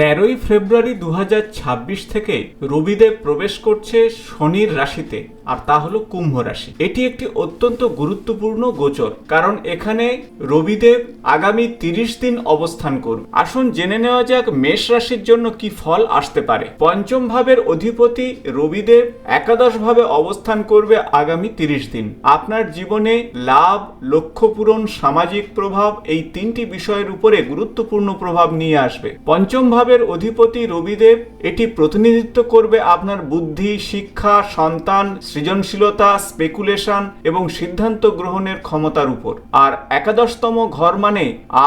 তেরোই ফেব্রুয়ারি দু হাজার ছাব্বিশ থেকে রবিদেব প্রবেশ করছে শনির রাশিতে, আর তা হলো কুম্ভ রাশি। এটি একটি অত্যন্ত গুরুত্বপূর্ণ গোচর, কারণ এখানে রবিদেব আগামী তিরিশ দিন অবস্থান করবে আসুন জেনে নেওয়া যাক মেষ রাশির জন্য কি ফল আসতে পারে। পঞ্চম ভাবের অধিপতি রবিদেব একাদশ ভাবে অবস্থান করবে আগামী তিরিশ দিন। আপনার জীবনে লাভ, লক্ষ্য পূরণ, সামাজিক প্রভাব এই তিনটি বিষয়ের উপরে গুরুত্বপূর্ণ প্রভাব নিয়ে আসবে। পঞ্চম ভাবের অধিপতি রবিদেব এটি প্রতিনিধিত্ব করবে আপনার বুদ্ধি, শিক্ষা, সন্তান, সৃজনশীলতা স্পেকুলেশন এবং সিদ্ধান্ত গ্রহণের ক্ষমতার উপর। আর একাদশতম ঘর মানে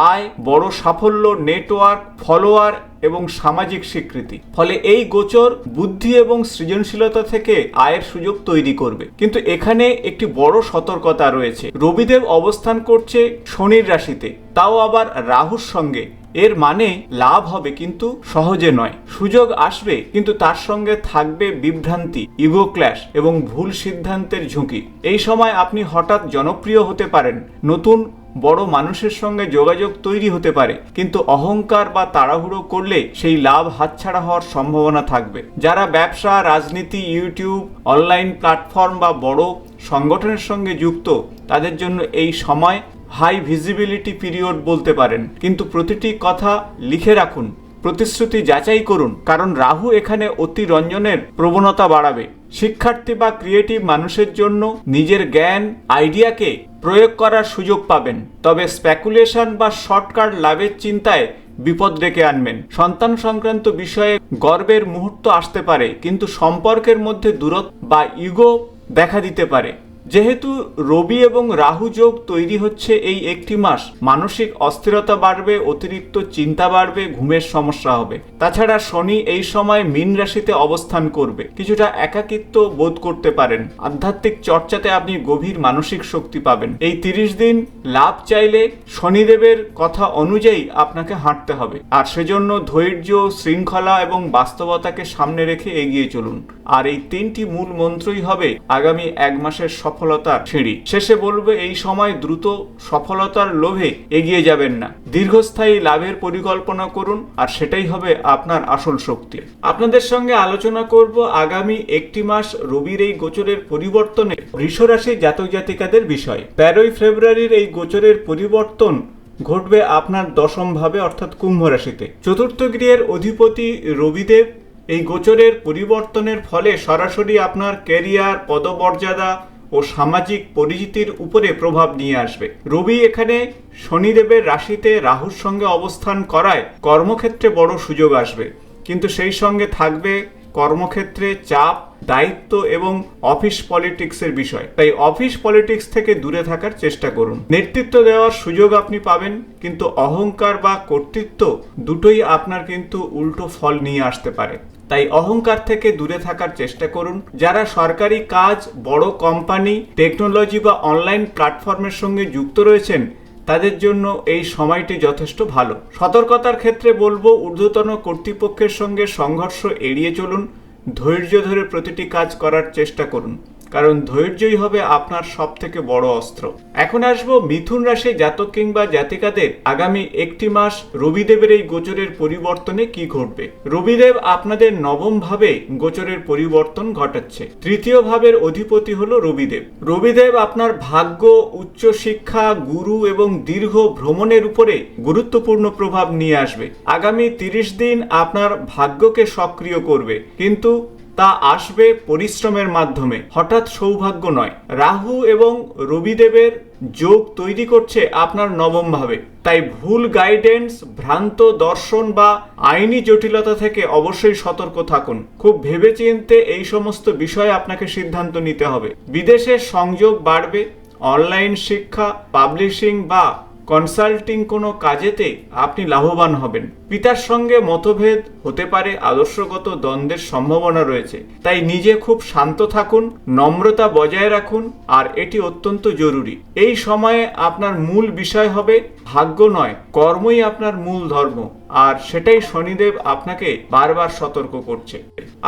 আয়, বড় সাফল্য নেটওয়ার্ক ফলোয়ার এবং সামাজিক স্বীকৃতি। ফলে এই গোচর বুদ্ধি এবং সৃজনশীলতা থেকে আয়ের সুযোগ তৈরি করবে। কিন্তু এখানে একটি বড় সতর্কতা রয়েছে। রবিদেব অবস্থান করছে শনির রাশিতে। তাও আবার রাহুর সঙ্গে। এর মানে লাভ হবে কিন্তু সহজে নয়। সুযোগ আসবে, কিন্তু তার সঙ্গে থাকবে বিভ্রান্তি, ইগো ক্ল্যাশ এবং ভুল সিদ্ধান্তের ঝুঁকি। এই সময় আপনি হঠাৎ জনপ্রিয় হতে পারেন। নতুন, বড় মানুষের সঙ্গে যোগাযোগ তৈরি হতে পারে। কিন্তু অহংকার বা তাড়াহুড়ো করলে সেই লাভ হাতছাড়া হওয়ার সম্ভাবনা থাকবে। যারা ব্যবসা, রাজনীতি, ইউটিউব, অনলাইন প্ল্যাটফর্ম বা বড় সংগঠনের সঙ্গে যুক্ত, তাদের জন্য এই সময় হাই ভিজিবিলিটি পিরিয়ড বলতে পারেন। কিন্তু প্রতিটি কথা লিখে রাখুন, প্রতিশ্রুতি যাচাই করুন, কারণ রাহু এখানে অতিরঞ্জনের প্রবণতা বাড়াবে। শিক্ষার্থী বা ক্রিয়েটিভ মানুষের জন্য নিজের জ্ঞান, আইডিয়াকে প্রয়োগ করার সুযোগ পাবেন। তবে স্প্যাকুলেশন বা শর্টকাট লাভের চিন্তায় বিপদ ডেকে আনবেন। সন্তান সংক্রান্ত বিষয়ে গর্বের মুহূর্ত আসতে পারে, কিন্তু সম্পর্কের মধ্যে দূরত্ব বা ইগো দেখা দিতে পারে। যেহেতু রবি এবং রাহু যোগ তৈরি হচ্ছে এই একটি মাস, মানসিক অস্থিরতা বাড়বে, অতিরিক্ত চিন্তা বাড়বে, ঘুমের সমস্যা হবে। তাছাড়া শনি এই সময় মীন রাশিতে অবস্থান করবে। কিছুটা একাকিত্ব বোধ করতে পারেন। আধ্যাত্মিক চর্চাতে আপনি গভীর মানসিক শক্তি পাবেন। এই তিরিশ দিন লাভ চাইলে শনিদেবের কথা অনুযায়ী আপনাকে হাঁটতে হবে। আর সেজন্য ধৈর্য, শৃঙ্খলা এবং বাস্তবতাকে সামনে রেখে এগিয়ে চলুন। আর এই তিনটি মূল মন্ত্রই হবে আগামী এক মাসের সফলতার সিঁড়ি। শেষে বলবে, এই সময় দ্রুত সফলতার লোভে এগিয়ে যাবেন না। দীর্ঘস্থায়ী লাভের পরিকল্পনা করুন, আর সেটাই হবে আপনার আসল শক্তি। আপনাদের সঙ্গে আলোচনা করব আগামী একটি মাস রবির এই গোচরের পরিবর্তনে বৃষরাশি জাতক জাতিকাদের বিষয়। তেরোই ফেব্রুয়ারির এই গোচরের পরিবর্তন ঘটবে আপনার দশম ভাবে, অর্থাৎ কুম্ভ রাশিতে। চতুর্থ গৃহের অধিপতি রবিদেব এই গোচরের পরিবর্তনের ফলে সরাসরি আপনার ক্যারিয়ার, পদমর্যাদা ও সামাজিক পরিচিতির উপরে প্রভাব নিয়ে আসবে। রবি এখানে শনিদেবের রাশিতে রাহুর সঙ্গে অবস্থান করায় কর্মক্ষেত্রে বড় সুযোগ আসবে। কিন্তু সেই সঙ্গে থাকবে কর্মক্ষেত্রে চাপ দায়িত্ব এবং অফিস পলিটিক্সের বিষয়। তাই অফিস পলিটিক্স থেকে দূরে থাকার চেষ্টা করুন। নেতৃত্ব দেওয়ার সুযোগ আপনি পাবেন, কিন্তু অহংকার বা কর্তৃত্ব দুটোই আপনার কিন্তু উল্টো ফল নিয়ে আসতে পারে। তাই অহংকার থেকে দূরে থাকার চেষ্টা করুন। যারা সরকারি কাজ, বড় কোম্পানি টেকনোলজি বা অনলাইন প্ল্যাটফর্মের সঙ্গে যুক্ত রয়েছেন, তাদের জন্য এই সময়টি যথেষ্ট ভালো। সতর্কতার ক্ষেত্রে বলব, ঊর্ধ্বতন কর্তৃপক্ষের সঙ্গে সংঘর্ষ এড়িয়ে চলুন। ধৈর্য ধরে প্রতিটি কাজ করার চেষ্টা করুন। কারণ ধৈর্যই হবে আপনার সব থেকে বড় অস্ত্র। এখন আসব মিথুন রাশি জাতক কিংবা জাতিকাদের। আগামী একটি মাস রবিদেবের এই গোচরের পরিবর্তনে কি ঘটবে? রবিদেব আপনাদের নবম ভাবে গোচরের পরিবর্তন ঘটাচ্ছে। তৃতীয় ভাবের অধিপতি হলো রবিদেব। রবিদেব আপনার ভাগ্য উচ্চ শিক্ষা গুরু এবং দীর্ঘ ভ্রমণের উপরে গুরুত্বপূর্ণ প্রভাব নিয়ে আসবে। আগামী তিরিশ দিন আপনার ভাগ্যকে সক্রিয় করবে। কিন্তু তা আসবে পরিশ্রমের মাধ্যমে। হঠাৎ সৌভাগ্য নয়। রাহু এবং রবিদেবের যোগ তৈরি করছে আপনার নবম ভাবে। তাই ভুল গাইডেন্স ভ্রান্ত দর্শন বা আইনি জটিলতা থেকে অবশ্যই সতর্ক থাকুন। খুব ভেবেচিন্তে এই সমস্ত বিষয়ে আপনাকে সিদ্ধান্ত নিতে হবে। বিদেশের সংযোগ বাড়বে। অনলাইন শিক্ষা পাবলিশিং বা কনসাল্টিং কোনো কাজেতে আপনি লাভবান হবেন। পিতার সঙ্গে মতভেদ হতে পারে, আদর্শগত দ্বন্দ্বের সম্ভাবনা রয়েছে। তাই নিজে খুব শান্ত থাকুন, নম্রতা বজায় রাখুন, আর এটি অত্যন্ত জরুরি। এই সময়ে আপনার মূল বিষয় হবে ভাগ্য নয়, কর্মই আপনার মূল ধর্ম, আর সেটাই শনিদেব আপনাকে বারবার সতর্ক করছে।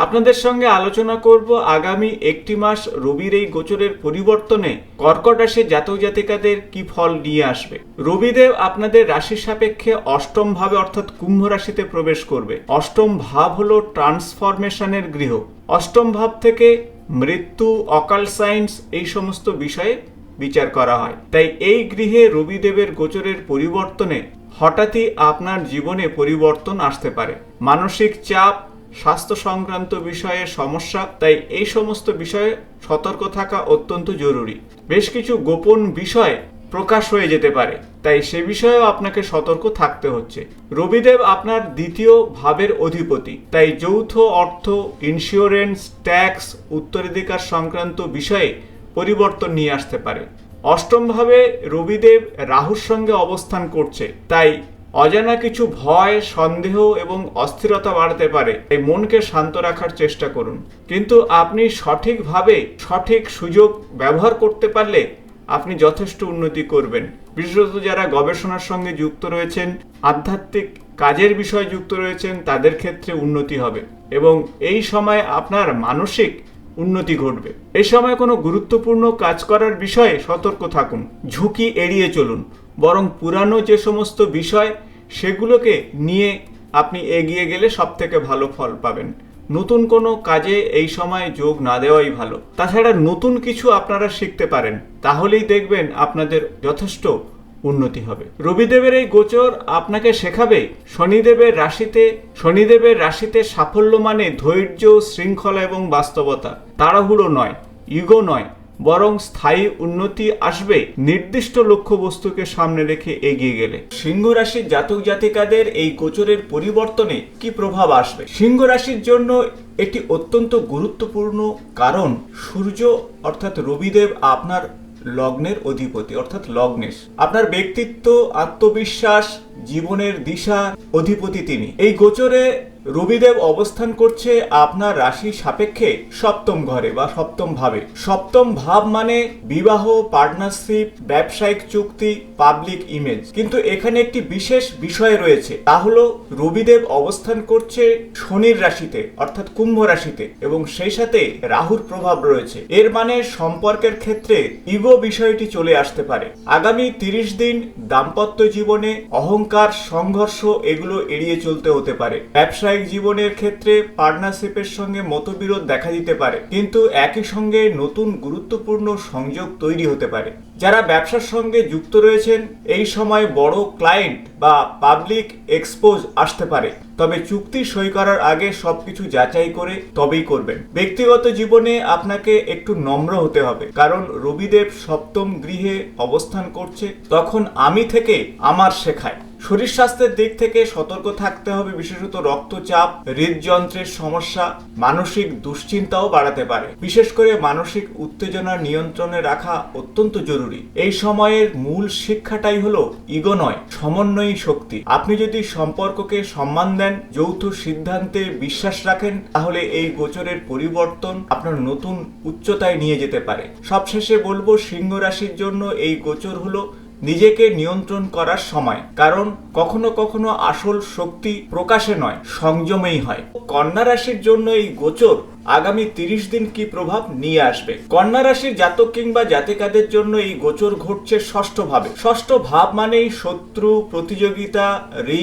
আপনাদের সঙ্গে আলোচনা করব আগামী একটি মাস রবির এই গোচরের পরিবর্তনে কর্কট রাশি জাতক জাতিকাদের কি ফল নিয়ে আসবে। রবিদেব আপনাদের রাশির সাপেক্ষে অষ্টম ভাবে অর্থাৎ কুম্ভ রাশিতে প্রবেশ করবে। অষ্টম ভাব হলো ট্রান্সফরমেশনের গৃহ। অষ্টম ভাব থেকে মৃত্যু, অকাল সায়েন্স এই সমস্ত বিষয়ে বিচার করা হয়। তাই এই গৃহে রবিদেবের গোচরের পরিবর্তনে হঠাৎই আপনার জীবনে পরিবর্তন আসতে পারে। মানসিক চাপ, স্বাস্থ্য সংক্রান্ত বিষয়ে সমস্যা, তাই এই সমস্ত বিষয়ে সতর্ক থাকা অত্যন্ত জরুরি। বেশ কিছু গোপন বিষয় প্রকাশ হয়ে যেতে পারে, তাই সে বিষয়েও আপনাকে সতর্ক থাকতে হচ্ছে। রবিদেব আপনার দ্বিতীয় ভাবের অধিপতি, তাই যৌথ অর্থ ইন্স্যুরেন্স ট্যাক্স উত্তরাধিকার সংক্রান্ত বিষয়ে পরিবর্তন নিয়ে আসতে পারে। অষ্টমভাবে রবিদেব রাহুর সঙ্গে অবস্থান করছে, তাই অজানা কিছু ভয়, সন্দেহ এবং অস্থিরতা বাড়তে পারে। এই মনকে শান্ত রাখার চেষ্টা করুন। কিন্তু আপনি সঠিকভাবে সঠিক সুযোগ ব্যবহার করতে পারলে আপনি যথেষ্ট উন্নতি করবেন। বিশেষত যারা গবেষণার সঙ্গে যুক্ত রয়েছেন, আধ্যাত্মিক কাজের বিষয়ে যুক্ত রয়েছেন, তাদের ক্ষেত্রে উন্নতি হবে। এবং এই সময় আপনার মানসিক উন্নতি ঘটবে। এ সময় কোনো গুরুত্বপূর্ণ কাজ করার বিষয়ে সতর্ক থাকুন, ঝুঁকি এড়িয়ে চলুন। বরং পুরানো যে সমস্ত বিষয়, সেগুলোকে নিয়ে আপনি এগিয়ে গেলে সব থেকে ভালো ফল পাবেন। নতুন কোনো কাজে এই সময় যোগ না দেওয়াই ভালো। তাছাড়া নতুন কিছু আপনারা শিখতে পারেন, তাহলেই দেখবেন আপনাদের যথেষ্ট উন্নতি হবে। রবিদেবের এই গোচর আপনাকে শেখাবে, শনিদেবের রাশিতে শনিদেবের রাশিতে সাফল্য মানে ধৈর্য, শৃঙ্খলা এবং বাস্তবতা। তাড়াহুড়ো নয়, ইগো নয়, বরং স্থায়ী উন্নতি আসবে নির্দিষ্ট লক্ষ্যবস্তুকে সামনে রেখে এগিয়ে গেলে। সিংহ রাশির জাতক জাতিকাদের এই গোচরের পরিবর্তনে কি প্রভাব আসবে? সিংহ রাশির জন্য এটি অত্যন্ত গুরুত্বপূর্ণ কারণ সূর্য অর্থাৎ রবিদেব আপনার লগ্নের অধিপতি, অর্থাৎ লগ্নেশ। আপনার ব্যক্তিত্ব, আত্মবিশ্বাস, জীবনের দিশা অধিপতি তিনি। এই গোচরে রবিদেব অবস্থান করছে আপনার রাশি সাপেক্ষে সপ্তম ঘরে বা সপ্তম ভাবে। সপ্তম ভাব মানে বিবাহ পার্টনারশিপ ব্যবসায়িক চুক্তি পাবলিক ইমেজ কিন্তু এখানে একটি বিশেষ বিষয় রয়েছে। তা হলো রবিদেব অবস্থান করছে শনির রাশিতে, অর্থাৎ কুম্ভ রাশিতে, এবং সেই সাথে রাহুর প্রভাব রয়েছে। এর মানে সম্পর্কের ক্ষেত্রে ইগো বিষয়টি চলে আসতে পারে। আগামী তিরিশ দিন দাম্পত্য জীবনে অহংকার, সংঘর্ষ এগুলো এড়িয়ে চলতে হতে পারে। ব্যবসায়িক জীবনের ক্ষেত্রে পার্টনারশিপের সঙ্গে মতবিরোধ দেখা দিতে পারে। কিন্তু একই সঙ্গে নতুন গুরুত্বপূর্ণ সংযোগ তৈরি হতে পারে। যারা ব্যবসার সঙ্গে যুক্ত রয়েছেন, এই সময় বড় ক্লায়েন্ট বা পাবলিক এক্সপোজ আসতে পারে। তবে চুক্তি সই করার আগে সবকিছু যাচাই করে তবেই করবেন। ব্যক্তিগত জীবনে আপনাকে একটু নম্র হতে হবে। কারণ রবিদেব সপ্তম গৃহে অবস্থান করছে, তখন আমি থেকে আমার শেখায়। শরীর স্বাস্থ্যের দিক থেকে সতর্ক থাকতে হবে, বিশেষত রক্তচাপ, হৃদযন্ত্রের সমস্যা, মানসিক দুশ্চিন্তাও বাড়াতে পারে। বিশেষ করে মানসিক উত্তেজনা নিয়ন্ত্রণে রাখা অত্যন্ত জরুরি। এই সময়ের মূল শিক্ষাটাই হলো ইগো নয় সমন্বয়ী শক্তি। আপনি যদি সম্পর্ককে সম্মান দেন, যৌথ সিদ্ধান্তে বিশ্বাস রাখেন, তাহলে এই গোচরের পরিবর্তন আপনার নতুন উচ্চতায় নিয়ে যেতে পারে। সবশেষে বলব, সিংহ রাশির জন্য এই গোচর হলো নিজেকে নিয়ন্ত্রণ করার সময়, কারণ কখনো কখনো আসল শক্তি প্রকাশে নয়, সংযমেই হয়। কন্যা রাশির জন্য এই গোচর আগামী তিরিশ দিন কি প্রভাব নিয়ে আসবে? কন্যা রাশির জাতক কিংবা জাতিকাদের জন্য এই গোচর ঘটছে ষষ্ঠ ভাবে ষষ্ঠ ভাব মানেই শত্রু, প্রতিযোগিতা,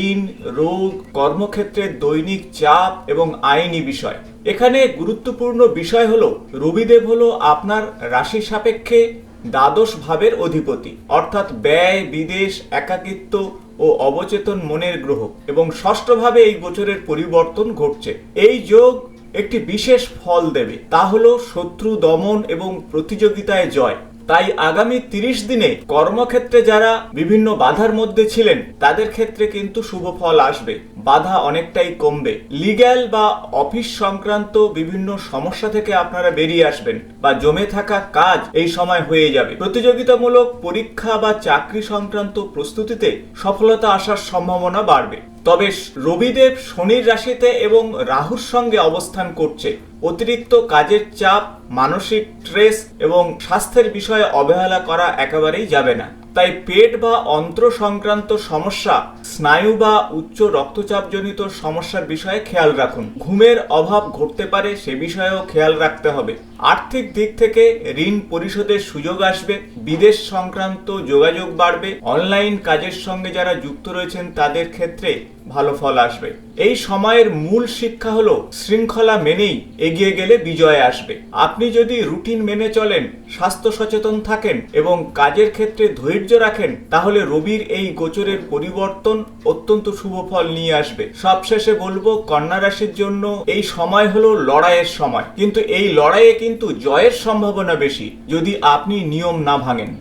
ঋণ, রোগ, কর্মক্ষেত্রে দৈনিক চাপ এবং আইনি বিষয়। এখানে গুরুত্বপূর্ণ বিষয় হলো, রবিদেব হলো আপনার রাশি সাপেক্ষে দ্বাদশ ভাবের অধিপতি, অর্থাৎ ব্যয়, বিদেশ, একাকিত্ব ও অবচেতন মনের গ্রহ, এবং ষষ্ঠভাবে এই গোচরের পরিবর্তন ঘটছে। এই যোগ একটি বিশেষ ফল দেবে, তা হল শত্রু দমন এবং প্রতিযোগিতায় জয়। তাই আগামী তিরিশ দিনে কর্মক্ষেত্রে যারা বিভিন্ন বাধার মধ্যে ছিলেন, তাদের ক্ষেত্রে কিন্তু শুভ ফল আসবে। বাধা অনেকটাই কমবে। লিগ্যাল বা অফিস সংক্রান্ত বিভিন্ন সমস্যা থেকে আপনারা বেরিয়ে আসবেন বা জমে থাকা কাজ এই সময় হয়ে যাবে। প্রতিযোগিতামূলক পরীক্ষা বা চাকরি সংক্রান্ত প্রস্তুতিতে সফলতা আসার সম্ভাবনা বাড়বে। তবে রবিদেব শনির রাশিতে এবং রাহুর সঙ্গে অবস্থান করছে। অতিরিক্ত কাজের চাপ, মানসিক স্ট্রেস এবং স্বাস্থ্যের বিষয়ে অবহেলা করা একেবারেই যাবে না। তাই পেট বা অন্ত্র সংক্রান্ত সমস্যা, স্নায়ু বা উচ্চ রক্তচাপজনিত সমস্যার বিষয়ে খেয়াল রাখুন। ঘুমের অভাব ঘটতে পারে, সে বিষয়েও খেয়াল রাখতে হবে। আর্থিক দিক থেকে ঋণ পরিশোধের সুযোগ আসবে, বিদেশ সংক্রান্ত যোগাযোগ বাড়বে। অনলাইন কাজের সঙ্গে যারা যুক্ত রয়েছেন, তাদের ক্ষেত্রে ভালো ফল আসবে। এই সময়ের মূল শিক্ষা হলো, শৃঙ্খলা মেনেই এগিয়ে গেলে বিজয় আসবে। আপনি যদি রুটিন মেনে চলেন, স্বাস্থ্য সচেতন থাকেন এবং কাজের ক্ষেত্রে ধৈর্য রাখেন, তাহলে রবির এই গোচরের পরিবর্তন অত্যন্ত শুভ ফল নিয়ে আসবে। সবশেষে বলব, কন্যা রাশির জন্য এই সময় হলো লড়াইয়ের সময়। কিন্তু এই লড়াইয়ে কিন্তু জয়ের সম্ভাবনা বেশি, যদি আপনি নিয়ম না ভাঙেন।